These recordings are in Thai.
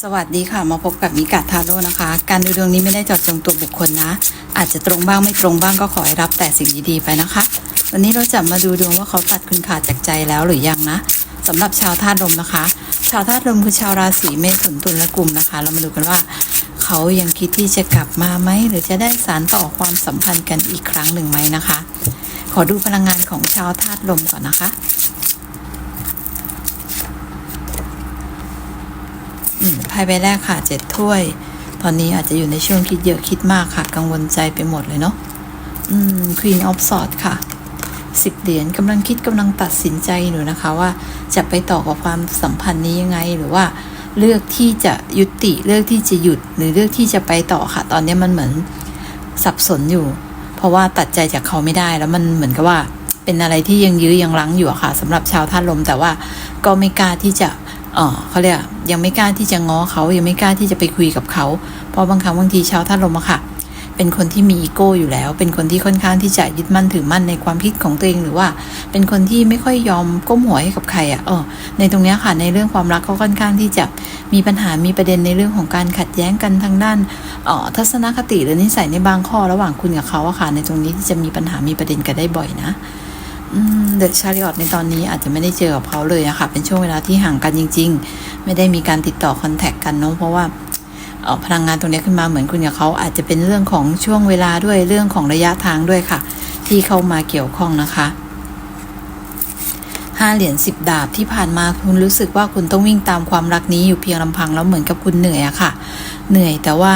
สวัสดีค่ะ มาพบกับมิกาทาโร่นะคะ การดูดวงนี้ไม่ได้เจาะจงตัวบุคคลนะ อาจจะตรงบ้างไม่ตรงบ้างก็ขอให้รับแต่สิ่งดีๆไปนะคะ วันนี้เราจะมาดูดวงว่าเขาตัดคุณขาดจากใจแล้วหรือยังนะสำหรับชาวธาตุลมนะคะ ชาวธาตุลมคือชาวราศีเมถุนตุลและกลุ่มนะคะ เรามาดูกันว่า เขายังคิดที่จะกลับมาไหมหรือจะได้สารต่อความสัมพันธ์กันอีกครั้งหนึ่งไหมนะคะ ขอดูพลังงานของชาวธาตุลมก่อนนะคะ อืม ไพ่ใบแรกค่ะเจ็ดถ้วย ตอนนี้อาจจะอยู่ในช่วงคิดเยอะคิดมากค่ะ กังวลใจไปหมดเลยเนาะอืม Queen of Swords ค่ะสิบเหรียญกำลังคิดกำลังตัดสินใจอยู่นะคะว่าจะไปต่อกับความสัมพันธ์นี้ยังไงหรือว่า เลือกที่จะยุติเลือกที่จะหยุดหรือเลือกที่จะไปต่อค่ะ ตอนนี้มันเหมือนสับสนอยู่ เพราะว่าตัดใจจากเขาไม่ได้แล้วมันเหมือนกับว่า เป็นอะไรที่ยังยื้อยังรั้งอยู่ค่ะสำหรับชาวธาตุลมแต่ว่าก็ไม่กล้าที่จะ เออเขาเรียกอะยังไม่กล้าที่จะง้อเขายังไม่กล้าที่จะไปคุยกับเขา เพราะบางครั้งบางทีชาวท่านลมอะค่ะ เป็นคนที่มีอีโก้อยู่แล้ว เป็นคนที่ค่อนข้างที่จะยึดมั่นถือมั่นในความคิดของตัวเองหรือว่า เป็นคนที่ไม่ค่อยยอมก้มหัวให้กับใครอะเออในตรงนี้ค่ะในเรื่องความรักเขาค่อนข้างที่จะมีปัญหามีประเด็นในเรื่องของการขัดแย้งกันทางด้านเออทัศนคติหรือนิสัยในบางข้อระหว่างคุณกับเขาอะค่ะในตรงนี้ที่จะมีปัญหามีประเด็นกันได้บ่อยนะ เดอะชาริออตในตอนนี้อาจจะไม่ได้เจอกับเขาเลยอะค่ะ เป็นช่วงเวลาที่ห่างกันจริง ๆ ไม่ได้มีการติดต่อคอนแทคกันเนาะเพราะว่าออพลังงานตรงนี้ขึ้นมาเหมือนคุณกับเขาอาจจะเป็นเรื่องของช่วงเวลาด้วยเรื่องของระยะทางด้วยค่ะ ที่เข้ามาเกี่ยวข้องนะคะห้าเหรียญสิบดาบที่ผ่านมาคุณรู้สึกว่าคุณต้องวิ่งตามความรักนี้อยู่เพียงลำพังแล้วเหมือนกับคุณเหนื่อยอะค่ะ เหนื่อยแต่ว่า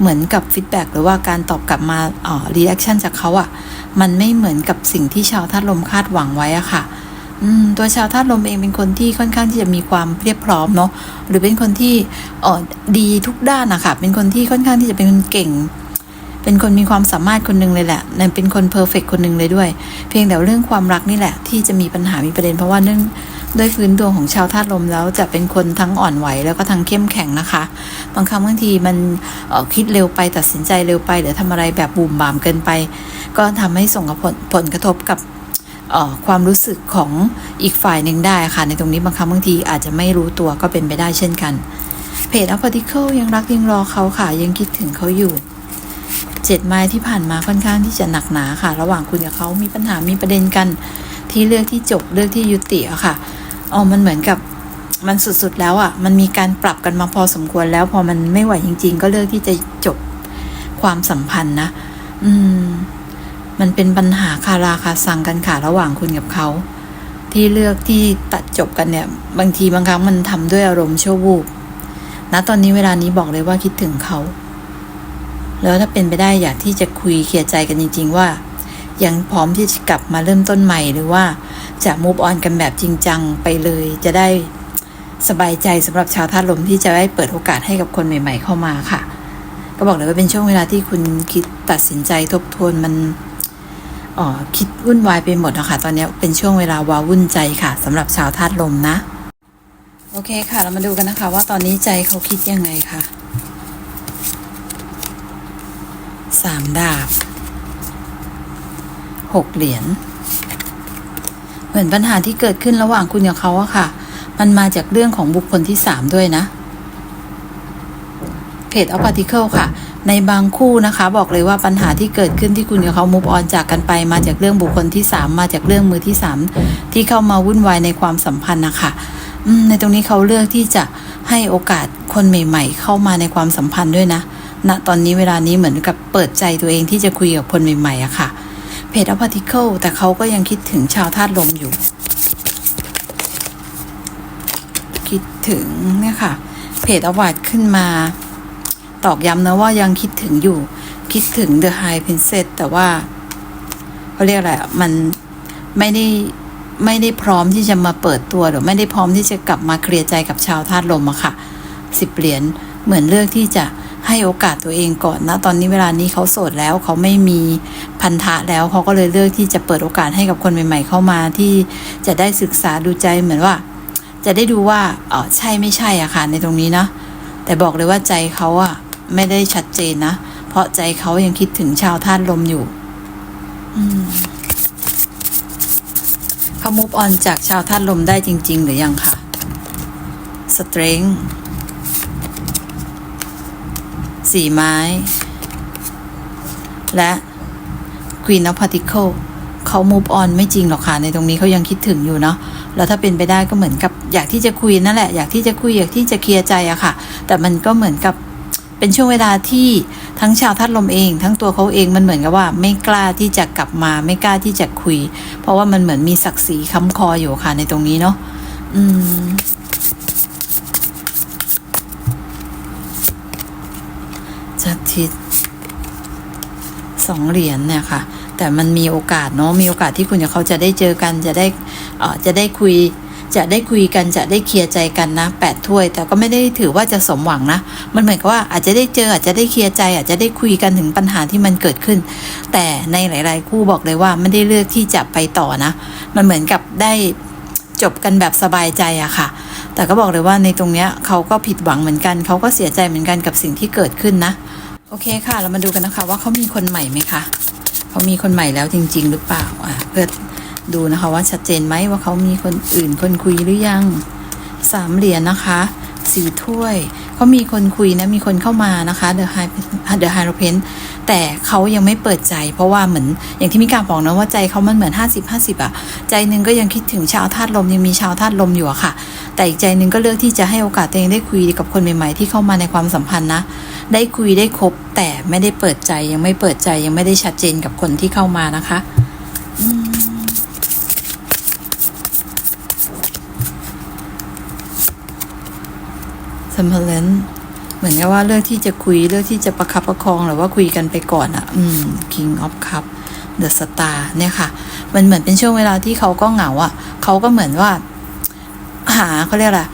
เหมือนกับฟีดแบ็กหรือว่าการตอบกลับมาอ๋อรีแอคชั่นจากเขาอะมันไม่เหมือนกับสิ่งที่ชาวธาตุลมคาดหวังไว้อะค่ะอืมตัวชาวธาตุลมเองเป็นคนที่ค่อนข้างที่จะมีความเรียบพร้อมเนาะหรือเป็นคนที่เออดีทุกด้านนะคะเป็นคนที่ค่อนข้างที่จะเป็นคนเก่ง เป็นคนมีความสามารถคนหนึ่งเลยแหละเป็นคนเพอร์เฟกคนหนึ่งเลยด้วย เพียงแต่เรื่องความรักนี่แหละ ที่จะมีปัญหามีประเด็นเพราะว่าเนื่อง ด้วยพื้นดวงของชาวธาตุลมแล้วจะเป็นคนทั้งอ่อนไหวแล้วก็ทั้งเข้มแข็งนะคะ บางครั้งบางทีมันออคิดเร็วไปตัดสินใจเร็วไปหรือทำอะไรแบบบูมบามเกินไป ก็ทำให้ส่งผลผลกระทบกับความรู้สึกของอีกฝ่ายหนึ่งได้ค่ะ ในตรงนี้บางครั้งบางทีอาจจะไม่รู้ตัวก็เป็นไปได้เช่นกัน เพจอัพพาร์ติเคิลยังรักยังรอเขาค่ะ ยังคิดถึงเขาอยู่เจ็ดไม้ที่ผ่านมาค่อนข้างที่จะหนักหนาค่ะ ระหว่างคุณกับเขามีปัญหามีประเด็นกัน ที่เลือกที่จบเลือกที่ยุติอะค่ะอ๋อมันเหมือนกับมันสุดๆแล้วอะมันมีการปรับกันมาพอสมควรแล้ว พอมันไม่ไหวจริง ๆ ก็เลือกที่จะจบความสัมพันธ์นะ อืม มันเป็นปัญหาคาราคาซังกันค่ะระหว่างคุณกับเขา ที่เลือกที่ตัดจบกันเนี่ย บางทีบางครั้งมันทำด้วยอารมณ์ชั่ววูบณตอนนี้เวลานี้บอกเลยว่าคิดถึงเขา แล้วถ้าเป็นไปได้อยากที่จะคุยเคลียร์ใจกันจริง ๆ ว่า ยังพร้อมที่จะกลับมาเริ่มต้นใหม่หรือว่าจะมูฟออนกันแบบจริงจังไปเลย จะได้สบายใจสำหรับชาวธาตุลมที่จะได้เปิดโอกาสให้กับคนใหม่ ๆ เข้ามาค่ะ ก็บอกเลยว่าเป็นช่วงเวลาที่คุณคิดตัดสินใจทบทวนมันอ๋อคิดวุ่นวายไปหมดนะคะตอนนี้เป็นช่วงเวลาวาวุ่นใจค่ะสำหรับชาวธาตุลมนะ โอเคค่ะ เรามาดูกันนะคะ ว่าตอนนี้ใจเขาคิดยังไงค่ะสามดาบ หกเหรียญเหมือนปัญหาที่เกิดขึ้นระหว่างคุณกับเขาอะค่ะ มันมาจากเรื่องของบุคคลที่สามด้วยนะเพจออฟพาร์ติเคิลค่ะ ในบางคู่นะคะ บอกเลยว่าปัญหาที่เกิดขึ้นที่คุณกับเขามูฟออนจากกันไป มาจากเรื่องบุคคลที่สามมาจากเรื่องมือที่สามที่เข้ามาวุ่นวายในความสัมพันธ์นะคะในตรงนี้เขาเลือกที่จะให้โอกาสคนใหม่ ๆ เข้ามาในความสัมพันธ์ด้วยนะณตอนนี้เวลานี้เหมือนกับเปิดใจตัวเองที่จะคุยกับคนใหม่ๆอะค่ะ เพจออฟพาร์ติเคิลแต่เขาก็ยังคิดถึงชาวธาตุลมอยู่ คิดถึงเนี่ยค่ะ เพจอวาดขึ้นมา ตอกย้ำนะว่ายังคิดถึงอยู่ คิดถึง The High Princess แต่ว่าเขาเรียกอะไรอะมันไม่ได้ไม่ได้พร้อมที่จะมาเปิดตัวหรือไม่ได้พร้อมที่จะกลับมาเคลียร์ใจกับชาวธาตุลมอะค่ะสิบเหรียญเหมือนเลือกที่จะ ให้โอกาสตัวเองก่อนนะตอนนี้เวลานี้เขาโสดแล้วเขาไม่มีพันธะแล้วเขาก็เลยเลือกที่จะเปิดโอกาสให้กับคนใหม่ ๆ เข้ามาที่จะได้ศึกษาดูใจเหมือนว่า จะได้ดูว่าเออใช่ไม่ใช่อะค่ะในตรงนี้นะแต่บอกเลยว่าใจเขาอะไม่ได้ชัดเจนนะ เพราะใจเขายังคิดถึงชาวธาตุลมอยู่เขามูฟออนจากชาวธาตุลมได้จริง ๆ หรือยังคะสเตรง สี่ไม้ และ Queen of Particle เขา move on ไม่จริงหรอกค่ะ ในตรงนี้เขายังคิดถึงอยู่เนาะแล้วถ้าเป็นไปได้ก็เหมือนกับอยากที่จะคุยนั่นแหละ อยากที่จะคุยอยากที่จะเคลียร์ใจอะค่ะ แต่มันก็เหมือนกับเป็นช่วงเวลาที่ทั้งชาวทัดลมเอง ทั้งตัวเขาเองมันเหมือนกับว่า ไม่กล้าที่จะกลับมา ไม่กล้าที่จะคุย เพราะว่ามันเหมือนมีศักดิ์ศรีค้ำคออยู่ค่ะในตรงนี้เนาะอืม จัดทิศสองเหรียญเนี่ยค่ะ แต่มันมีโอกาสเนาะมีโอกาสที่คุณกับเขาจะได้เจอกันจะได้เอ่อจะได้คุยจะได้คุยกันจะได้เคลียร์ใจกันนะแปดถ้วย แต่ก็ไม่ได้ถือว่าจะสมหวังนะ มันเหมือนกับว่าอาจจะได้เจออาจจะได้เคลียร์ใจ อาจจะได้คุยกันถึงปัญหาที่มันเกิดขึ้น แต่ในหลาย ๆ คู่บอกเลยว่าไม่ได้เลือกที่จะไปต่อนะ มันเหมือนกับได้จบกันแบบสบายใจอะค่ะ แต่ก็บอกเลยว่าในตรงเนี้ยเขาก็ผิดหวังเหมือนกัน เขาก็เสียใจเหมือนกันกับสิ่งที่เกิดขึ้นนะ โอเคค่ะ เรามาดูกันนะคะ ว่าเขามีคนใหม่ไหมคะเขามีคนใหม่แล้วจริง ๆ หรือเปล่าอะเพื่อดูนะคะว่าชัดเจนไหมว่าเขามีคนอื่นคนคุยหรือยังสามเหรียญนะคะสี่ถ้วยเขามีคนคุยนะมีคนเข้ามานะคะ The High The High r o p e n แต่เขายังไม่เปิดใจ เพราะว่าเหมือนอย่างที่มีการบอกนะว่าใจเขามันเหมือน 50 50อะใจหนึ่งก็ยังคิดถึงชาวธาตุลมยังมีชาวธาตุลมอยู่อะค่ะ แต่อีกใจหนึ่งก็เลือกที่จะให้โอกาสตัวเองได้คุยกับคนใหม่ๆที่เข้ามาในความสัมพันธ์นะ ได้คุยได้คบแต่ไม่ได้เปิดใจยังไม่เปิดใจยังไม่ได้ชัดเจนกับคนที่เข้ามานะคะอืมสัมพัน เหมือนกับว่าเลือกที่จะคุยเลือกที่จะประคับประคองหรือว่าคุยกันไปก่อนอะอืม King of Cup The Star เนี่ยค่ะ มันเหมือนเป็นช่วงเวลาที่เขาก็เหงาอะเขาก็เหมือนว่า หาเขาเรียกอะไร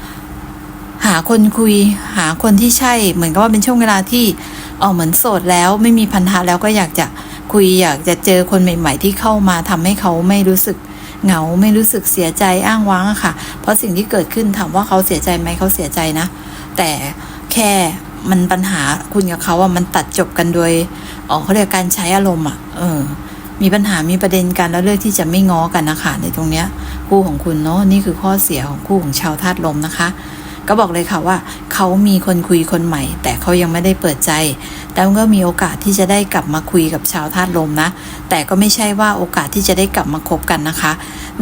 หาคนคุย หาคนที่ใช่ เหมือนกับว่าเป็นช่วงเวลาที่เออเหมือนโสดแล้วไม่มีพันธะแล้วก็อยากจะคุยอยากจะเจอคนใหม่ ๆ ที่เข้ามาทำให้เขาไม่รู้สึกเหงาไม่รู้สึกเสียใจอ้างว้างอะค่ะ เพราะสิ่งที่เกิดขึ้นถามว่าเขาเสียใจไหมเขาเสียใจนะ แต่ แค่มันปัญหาคุณกับเขาอะมันตัดจบกันโดยอ๋อเขาเรียกการใช้อารมณ์อะเออ มีปัญหามีประเด็นกันแล้วเลือกที่จะไม่ง้อกันนะคะในตรงเนี้ยคู่ของคุณเนาะนี่คือข้อเสียของคู่ของชาวธาตุลมนะคะ ก็บอกเลยค่ะว่าเขามีคนคุยคนใหม่ แต่เขายังไม่ได้เปิดใจแต่ก็มีโอกาสที่จะได้กลับมาคุยกับชาวธาตุลมนะ แต่ก็ไม่ใช่ว่าโอกาสที่จะได้กลับมาคบกันนะคะ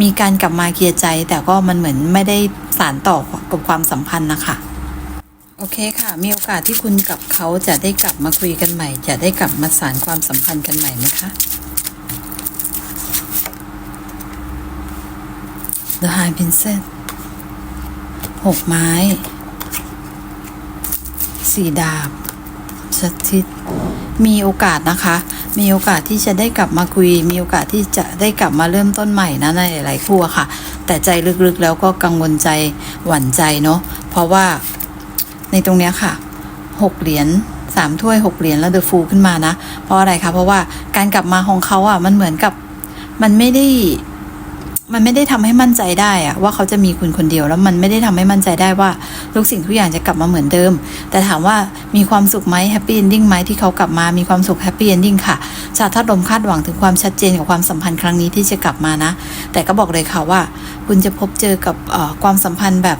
มีการกลับมาเคลียร์ใจ แต่ก็มันเหมือนไม่ได้สานต่อกับความสัมพันธ์นะคะ โอเคค่ะ มีโอกาสที่คุณกับเขาจะได้กลับมาคุยกันใหม่ จะได้กลับมาสานความสัมพันธ์กันใหม่ไหมคะ The High Princess หกไม้ สี่ดาบชัดทิศมีโอกาสนะคะ มีโอกาสที่จะได้กลับมาคุย มีโอกาสที่จะได้กลับมาเริ่มต้นใหม่นะในหลายๆคู่ค่ะ แต่ใจลึกๆแล้วก็กังวลใจหวั่นใจเนาะ เพราะว่า ในตรงเนี้ยค่ะหกเหรียญสามถ้วยหกเหรียญแล้วเดอะฟูขึ้นมานะ เพราะอะไรคะเพราะว่าการกลับมาของเขาอะมันเหมือนกับมันไม่ได้มันไม่ได้ทำให้มั่นใจได้อะว่าเขาจะมีคุณคนเดียวแล้วมันไม่ได้ทำให้มั่นใจได้ว่าทุกสิ่งทุกอย่างจะกลับมาเหมือนเดิม แต่ถามว่ามีความสุขไหมแฮปปี้เอนดิ้งไหมที่เขากลับมามีความสุขแฮปปี้เอนดิ้งค่ะชาวทัดลมคาดหวังถึงความชัดเจนกับความสัมพันธ์ครั้งนี้ที่จะกลับมานะ แต่ก็บอกเลยค่ะว่า คุณจะพบเจอกับความสัมพันธ์แบบ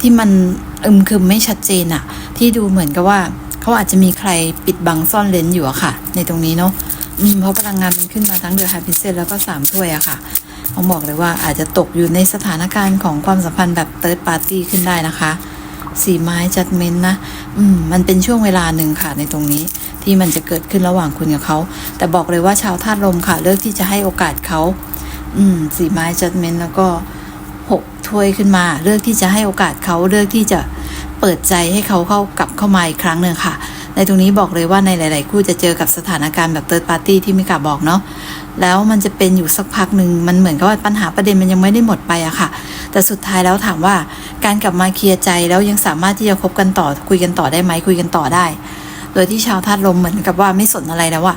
ที่มันอึมครึมไม่ชัดเจนอะที่ดูเหมือนกับว่าเขาอาจจะมีใครปิดบังซ่อนเลนอยู่อะค่ะ ในตรงนี้เนาะอืมเพราะพลังงานมันขึ้นมาทั้งเดือะไฮพิเซนแล้วก็สามถ้วยอะค่ะต้องบอกเลยว่าอาจจะตกอยู่ในสถานการณ์ของความสัมพันธ์แบบเติร์ดปาร์ตี้ขึ้นได้นะคะสีไม้จัดเม้นนะ อืม มันเป็นช่วงเวลาหนึ่งค่ะในตรงนี้ ที่มันจะเกิดขึ้นระหว่างคุณกับเขา แต่บอกเลยว่าชาวธาตุลมค่ะ เลือกที่จะให้โอกาสเขา อืม สีไม้จัดเม้นแล้วก็ ถ้วยขึ้นมา เลือกที่จะให้โอกาสเขาเลือกที่จะเปิดใจให้เขาเข้ากลับเข้ามาอีกครั้งหนึ่งค่ะ ในตรงนี้บอกเลยว่าในหลาย ๆ คู่จะเจอกับสถานการณ์แบบเติร์ดปาร์ตี้ที่มิกาบอกเนาะแล้วมันจะเป็นอยู่สักพักหนึ่งมันเหมือนกับว่าปัญหาประเด็นมันยังไม่ได้หมดไปอะค่ะ แต่สุดท้ายแล้วถามว่าการกลับมาเคลียร์ใจแล้วยังสามารถที่จะคบกันต่อคุยกันต่อได้ไหมคุยกันต่อได้ โดยที่ชาวธาตุลมเหมือนกับว่าไม่สนอะไรแล้วอะ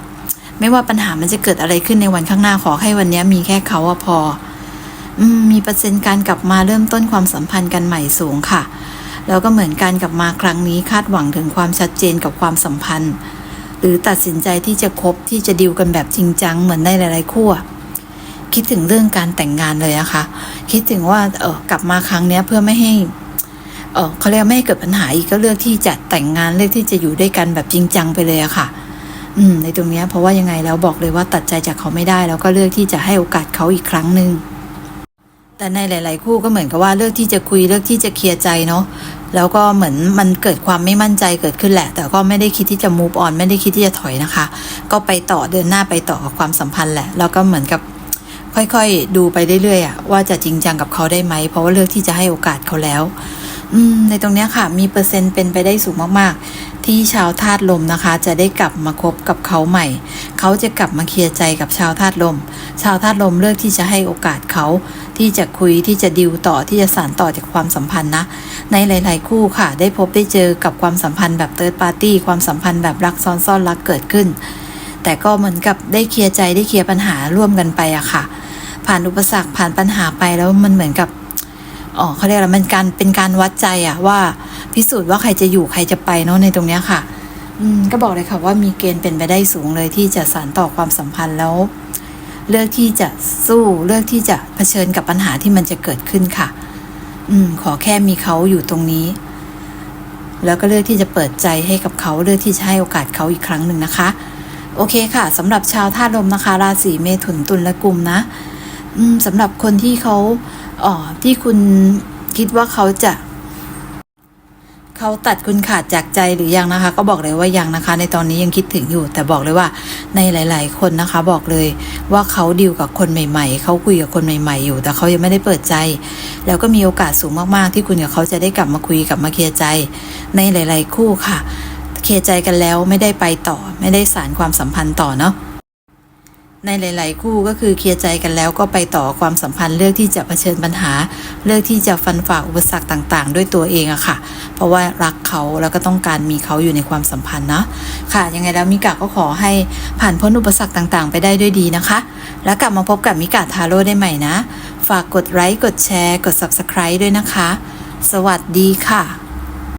ไม่ว่าปัญหามันจะเกิดอะไรขึ้นในวันข้างหน้าขอให้วันนี้มีแค่เขาอะพอ มีเปอร์เซ็นต์การกลับมาเริ่มต้นความสัมพันธ์กันใหม่สูงค่ะ แล้วก็เหมือนการกลับมาครั้งนี้คาดหวังถึงความชัดเจนกับความสัมพันธ์ หรือตัดสินใจที่จะคบที่จะดิวกันแบบจริงจังเหมือนในหลายๆคู่คิดถึงเรื่องการแต่งงานเลยอะคะ คิดถึงว่าเออกลับมาครั้งเนี้ยเพื่อไม่ให้เออเขาเรียกไม่ให้เกิดปัญหาอีกก็เลือกที่จะแต่งงานเลือกที่จะอยู่ด้วยกันแบบจริงจังไปเลยอะค่ะ อืม ในตรงเนี้ยเพราะว่ายังไงแล้วบอกเลยว่าตัดใจจากเขาไม่ได้ แล้วก็เลือกที่จะให้โอกาสเขาอีกครั้งหนึ่ง แต่ในหลาย ๆ คู่ก็เหมือนกับว่าเลือกที่จะคุยเลือกที่จะเคลียร์ใจเนาะแล้วก็เหมือนมันเกิดความไม่มั่นใจเกิดขึ้นแหละ แต่ก็ไม่ได้คิดที่จะ move on ไม่ได้คิดที่จะถอยนะคะ ก็ไปต่อเดินหน้าไปต่อกับความสัมพันธ์แหละ แล้วก็เหมือนกับค่อย ๆ ดูไปเรื่อยๆอะว่าจะจริงจังกับเขาได้ไหม เพราะว่าเลือกที่จะให้โอกาสเขาแล้ว อืม ในตรงเนี้ยค่ะ มีเปอร์เซ็นต์เป็นไปได้สูงมาก ๆ ที่ชาวธาตุลมนะคะ จะได้กลับมาคบกับเขาใหม่ เขาจะกลับมาเคลียร์ใจกับชาวธาตุลม ชาวธาตุลมเลือกที่จะให้โอกาสเขา ที่จะคุยที่จะดิวต่อที่จะสานต่อจากความสัมพันธ์นะ ในหลาย ๆ คู่ค่ะ ได้พบได้เจอกับความสัมพันธ์แบบเติร์ดปาร์ตี้ความสัมพันธ์แบบรักซ้อนซ่อนรักเกิดขึ้น แต่ก็เหมือนกับได้เคลียร์ใจได้เคลียร์ปัญหาร่วมกันไปอะค่ะ ผ่านอุปสรรคผ่านปัญหาไปแล้วมันเหมือนกับอ๋อเขาเรียกอะไรมันการเป็นการวัดใจอะว่า พิสูจน์ว่าใครจะอยู่ใครจะไปเนาะในตรงเนี้ยค่ะ อืมก็บอกเลยค่ะว่ามีเกณฑ์เป็นไปได้สูงเลยที่จะสานต่อความสัมพันธ์แล้ว เลือกที่จะสู้เลือกที่จะเผชิญกับปัญหาที่มันจะเกิดขึ้นค่ะ อืม ขอแค่มีเขาอยู่ตรงนี้ แล้วก็เลือกที่จะเปิดใจให้กับเขาเลือกที่จะให้โอกาสเขาอีกครั้งหนึ่งนะคะ โอเคค่ะสำหรับชาวธาตุลมนะคะ ราศีเมถุนตุลและกุมนะอืมสำหรับคนที่เขาอ๋อที่คุณคิดว่าเขาจะ เขาตัดคุณขาดจากใจหรือยังนะคะ ก็บอกเลยว่ายังนะคะ ในตอนนี้ยังคิดถึงอยู่ แต่บอกเลยว่าในหลาย ๆ คนนะคะ บอกเลยว่าเขาดิวกับคนใหม่ ๆ เขาคุยกับคนใหม่ ๆ อยู่ แต่เขายังไม่ได้เปิดใจ แล้วก็มีโอกาสสูงมาก ๆ ที่คุณกับเขาจะได้กลับมาคุยกลับมาเคลียร์ใจ ในหลาย ๆ คู่ค่ะ เคลียร์ใจกันแล้วไม่ได้ไปต่อ ไม่ได้สารความสัมพันธ์ต่อเนาะ ในหลาย ๆ คู่ก็คือเคลียร์ใจกันแล้วก็ไปต่อความสัมพันธ์เลือกที่จะเผชิญปัญหา เลือกที่จะฟันฝ่าอุปสรรคต่าง ๆ ด้วยตัวเองอะค่ะ เพราะว่ารักเขาแล้วก็ต้องการมีเขาอยู่ในความสัมพันธ์นะค่ะยังไงแล้วมิกาก็ขอให้ผ่านพ้นอุปสรรคต่าง ๆ ไปได้ด้วยดีนะคะ แล้วกลับมาพบกับมิกาทาโร่ได้ใหม่นะ ฝากกดไลค์กดแชร์ กด subscribe ด้วยนะคะ สวัสดีค่ะ